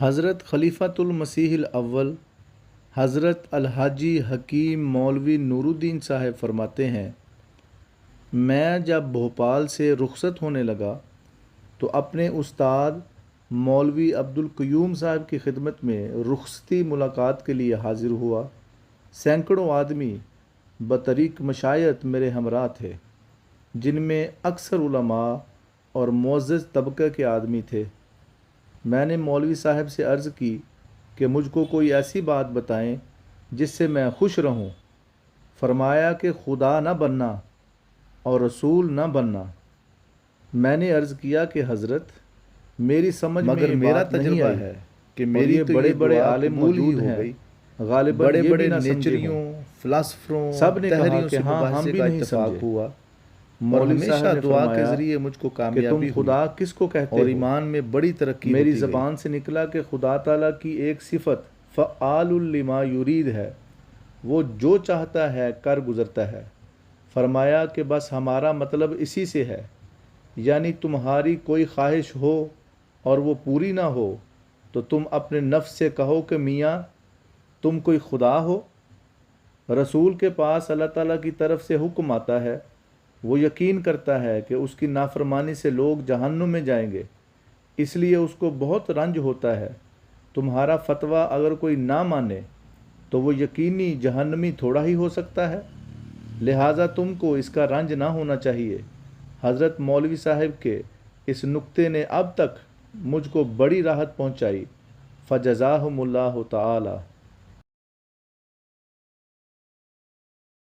حضرت خلیفۃ المسیح الاول، حضرت الحاجی حکیم مولوی نور الدین صاحب فرماتے ہیں، میں جب بھوپال سے رخصت ہونے لگا تو اپنے استاد مولوی عبد القیوم صاحب کی خدمت میں رخصتی ملاقات کے لیے حاضر ہوا۔ سینکڑوں آدمی بطریق مشایت میرے ہمراہ تھے، جن میں اکثر علماء اور معزز طبقہ کے آدمی تھے۔ میں نے مولوی صاحب سے عرض کی کہ مجھ کو کوئی ایسی بات بتائیں جس سے میں خوش رہوں۔ فرمایا کہ خدا نہ بننا اور رسول نہ بننا۔ میں نے عرض کیا کہ حضرت میری سمجھ مگر میں میرا تجربہ ہے کہ میری بڑے بڑے عالم موجود ہیں۔ گئی۔ غالباً بڑے بڑے نیچریوں ہوں۔ فلاسفروں سب نے کہا کہ سے ہاں ہم بھی نہیں ہوا۔ ہمیشہ دعا کے ذریعے مجھ کو کہ کامیابی تم خدا کس کو کہتے اور ایمان میں بڑی ترقی میری۔ زبان سے نکلا کہ خدا تعالیٰ کی ایک صفت فعال لما یرید ہے۔ وہ جو چاہتا ہے کر گزرتا ہے۔ فرمایا کہ بس ہمارا مطلب اسی سے ہے۔ یعنی تمہاری کوئی خواہش ہو اور وہ پوری نہ ہو تو تم اپنے نفس سے کہو کہ میاں تم کوئی خدا ہو؟ رسول کے پاس اللہ تعالیٰ کی طرف سے حکم آتا ہے۔ وہ یقین کرتا ہے کہ اس کی نافرمانی سے لوگ جہنم میں جائیں گے۔ اس لیے اس کو بہت رنج ہوتا ہے۔ تمہارا فتویٰ اگر کوئی نہ مانے، تو وہ یقینی جہنمی تھوڑا ہی ہو سکتا ہے۔ لہٰذا تم کو اس کا رنج نہ ہونا چاہیے۔ حضرت مولوی صاحب کے اس نقطے نے اب تک مجھ کو بڑی راحت پہنچائی۔ فجزاہم اللہ تعالی